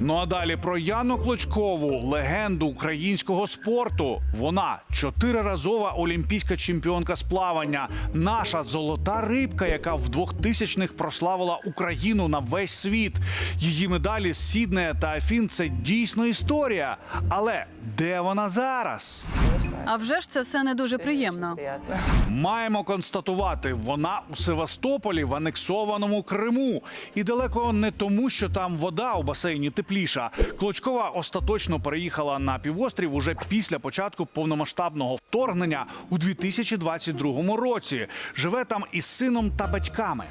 Ну а далі про Яну Клочкову, легенду українського спорту. Вона чотириразова олімпійська чемпіонка з плавання, наша золота рибка, яка в 2000-х прославила Україну на весь світ. Її медалі з Сіднея та Афін це дійсно історія. Але де вона зараз? А вже ж це все не дуже приємно. Маємо констатувати, вона у Севастополі в анексованому Криму. І далеко не тому, що там вода у басейні тепліша. Клочкова остаточно переїхала на півострів уже після початку повномасштабного вторгнення у 2022 році. Живе там із сином та батьками.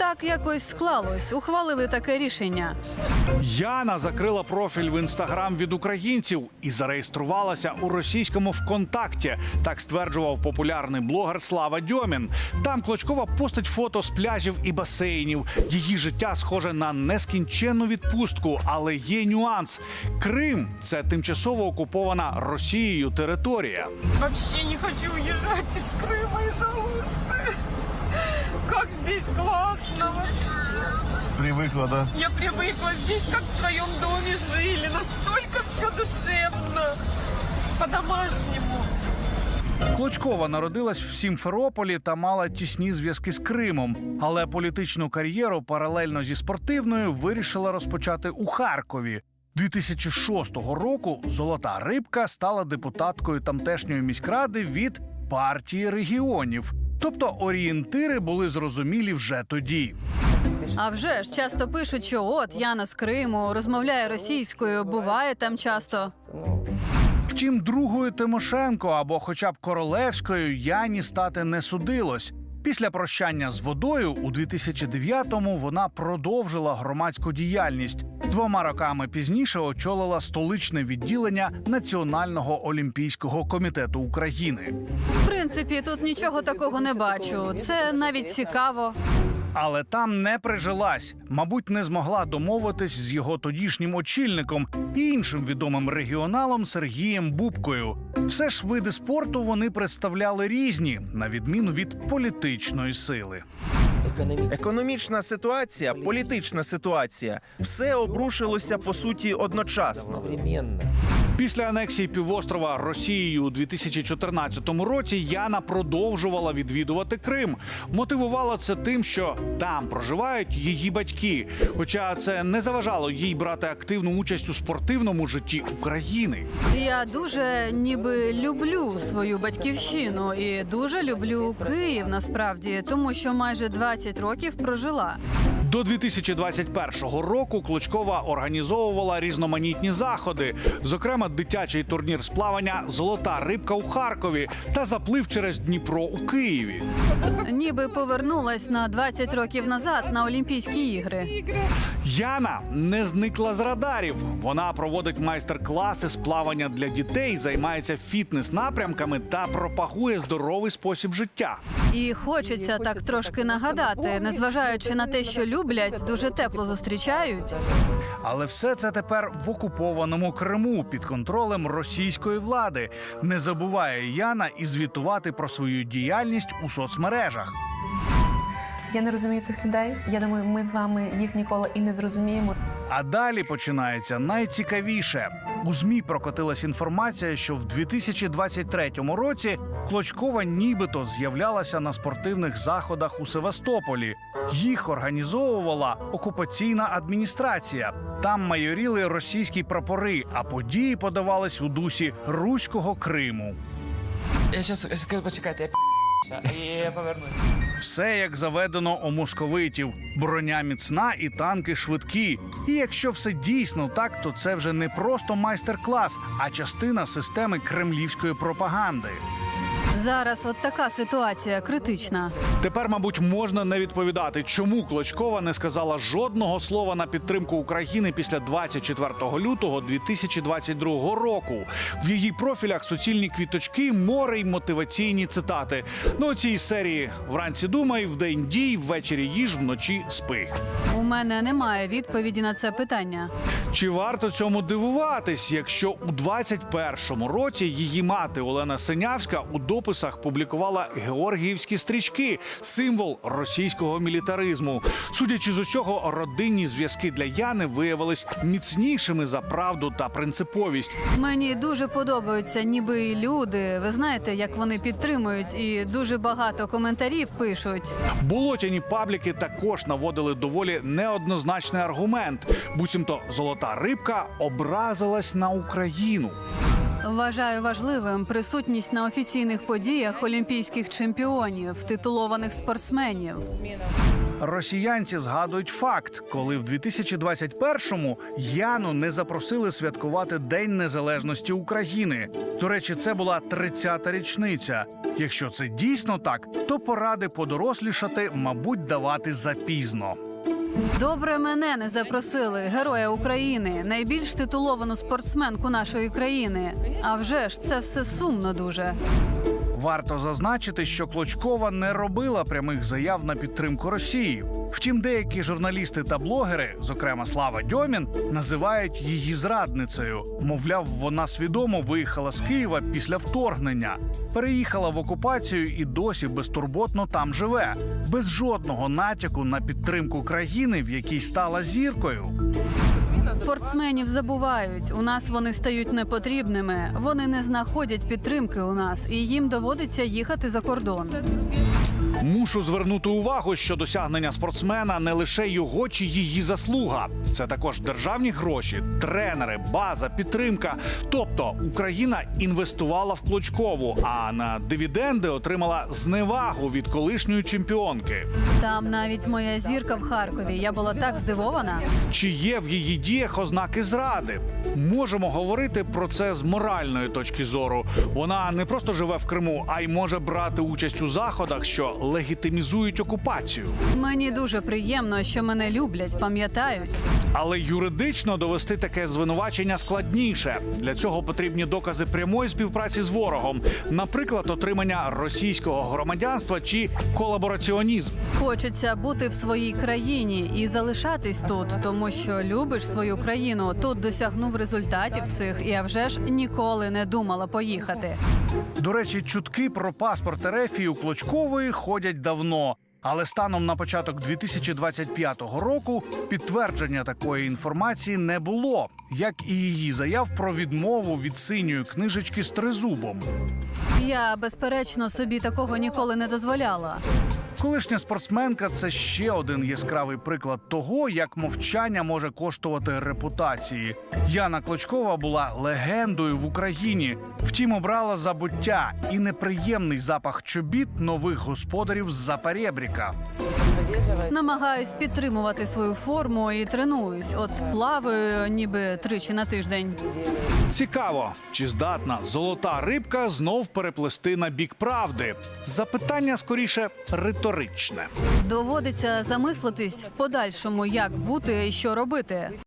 Так якось склалось. Ухвалили таке рішення. Яна закрила профіль в інстаграм від українців і зареєструвалася у російському ВКонтакті. Так стверджував популярний блогер Слава Дьомін. Там Клочкова постить фото з пляжів і басейнів. Її життя схоже на нескінченну відпустку, але є нюанс: Крим це тимчасово окупована Росією територія. Вообще не хочу уезжать из Крыма из Алушты. Как здесь классно. Привыкла, да? Я привыкла здесь, как в своем доме жили. Настолько все душевно. По-домашнему. Клочкова народилась в Сімферополі та мала тісні зв'язки з Кримом, але політичну кар'єру паралельно зі спортивною вирішила розпочати у Харкові. 2006 року золота рибка стала депутаткою тамтешньої міськради від партії регіонів. Тобто орієнтири були зрозумілі вже тоді. А вже ж часто пишуть, що от Яна з Криму розмовляє російською, буває там часто. Втім, другою Тимошенко або хоча б королевською Яні стати не судилось. Після прощання з водою у 2009-му вона продовжила громадську діяльність. Двома роками пізніше очолила столичне відділення Національного олімпійського комітету України. В принципі, тут нічого такого не бачу. Це навіть цікаво. Але там не прижилась, мабуть, не змогла домовитись з його тодішнім очільником і іншим відомим регіоналом Сергієм Бубкою. Все ж види спорту вони представляли різні, на відміну від політичної сили. Економічна ситуація, політична ситуація все обрушилося по суті одночасно. Після анексії півострова Росією у 2014 році Яна продовжувала відвідувати Крим. Мотивувала це тим, що там проживають її батьки. Хоча це не заважало їй брати активну участь у спортивному житті України. Я дуже ніби люблю свою батьківщину і дуже люблю Київ насправді, тому що майже 20 років прожила. До 2021 року Клочкова організовувала різноманітні заходи, зокрема дитячий турнір з плавання Золота рибка у Харкові та заплив через Дніпро у Києві. Ніби повернулась на 20 років назад на Олімпійські ігри. Яна не зникла з радарів. Вона проводить майстер-класи з плавання для дітей, займається фітнес-напрямками та пропагує здоровий спосіб життя. І хочеться так трошки нагадати, незважаючи на те, що люблять, дуже тепло зустрічають. Але все це тепер в окупованому Криму під контролем російської влади. Не забуває Яна і звітувати про свою діяльність у соцмережах. Я не розумію цих людей. Я думаю, ми з вами їх ніколи і не зрозуміємо. А далі починається найцікавіше. У змі прокотилась інформація, що в 2023 році Клочкова нібито з'являлася на спортивних заходах у Севастополі. Їх організовувала окупаційна адміністрація. Там майоріли російські прапори, а події подавались у дусі руського Криму. Я сейчас, почекайте, я Все як заведено у московитів. Броня міцна і танки швидкі. І якщо все дійсно так, то це вже не просто майстер-клас, а частина системи кремлівської пропаганди. Зараз от така ситуація критична. Тепер, мабуть, можна не відповідати, чому Клочкова не сказала жодного слова на підтримку України після 24 лютого 2022 року. В її профілях суцільні квіточки, море й мотиваційні цитати. Ну, цій серії вранці думай, вдень дій, ввечері їж, вночі спи. У мене немає відповіді на це питання. Чи варто цьому дивуватись, якщо у 21-му році її мати Олена Синявська у дописі дописах публікувала георгіївські стрічки, символ російського мілітаризму. Судячи з усього, родинні зв'язки для Яни виявились міцнішими за правду та принциповість. Мені дуже подобаються ніби люди. Ви знаєте, як вони підтримують, і дуже багато коментарів пишуть. Болотяні пабліки також наводили доволі неоднозначний аргумент. Буцімто золота рибка образилась на Україну. Вважаю важливим присутність на офіційних подіях олімпійських чемпіонів, титулованих спортсменів. Росіянці згадують факт, коли в 2021-му Яну не запросили святкувати День Незалежності України. До речі, це була 30-та річниця. Якщо це дійсно так, то поради подорослішати, мабуть, давати запізно. Добре, мене не запросили героя України, найбільш титуловану спортсменку нашої країни. А вже ж це все сумно дуже. Варто зазначити, що Клочкова не робила прямих заяв на підтримку Росії. Втім, деякі журналісти та блогери, зокрема Слава Дьомін, називають її зрадницею. Мовляв, вона свідомо виїхала з Києва після вторгнення, переїхала в окупацію і досі безтурботно там живе, без жодного натяку на підтримку країни, в якій стала зіркою. Спортсменів забувають. У нас вони стають непотрібними. Вони не знаходять підтримки у нас, і їм доводиться їхати за кордон. Мушу звернути увагу, що досягнення спортсмена не лише його чи її заслуга. Це також державні гроші, тренери, база, підтримка. Тобто Україна інвестувала в Клочкову, а на дивіденди отримала зневагу від колишньої чемпіонки. Там навіть моя зірка в Харкові. Я була так здивована. Чи є в її діях ознаки зради? Можемо говорити про це з моральної точки зору. Вона не просто живе в Криму, а й може брати участь у заходах, що легітимізують окупацію. Мені дуже приємно, що мене люблять, пам'ятають. Але юридично довести таке звинувачення складніше. Для цього потрібні докази прямої співпраці з ворогом, наприклад, отримання російського громадянства чи колабораціонізм. Хочеться бути в своїй країні і залишатись тут, тому що любиш свою країну. Тут досягнув результатів цих, і а вже ж ніколи не думала поїхати. До речі, чутки про паспорт Ерефії у Клочкової ходять давно. Але станом на початок 2025 року підтвердження такої інформації не було, як і її заяв про відмову від синьої книжечки з тризубом. Я безперечно собі такого ніколи не дозволяла. Колишня спортсменка це ще один яскравий приклад того, як мовчання може коштувати репутації. Яна Клочкова була легендою в Україні. Втім, обрала забуття і неприємний запах чобіт нових господарів з-за перебріка. Намагаюсь підтримувати свою форму і тренуюсь. От плаваю ніби тричі на тиждень. Цікаво, чи здатна золота рибка знов переплести на бік правди? Запитання скоріше риторичне. Доводиться замислитись в подальшому, як бути і що робити.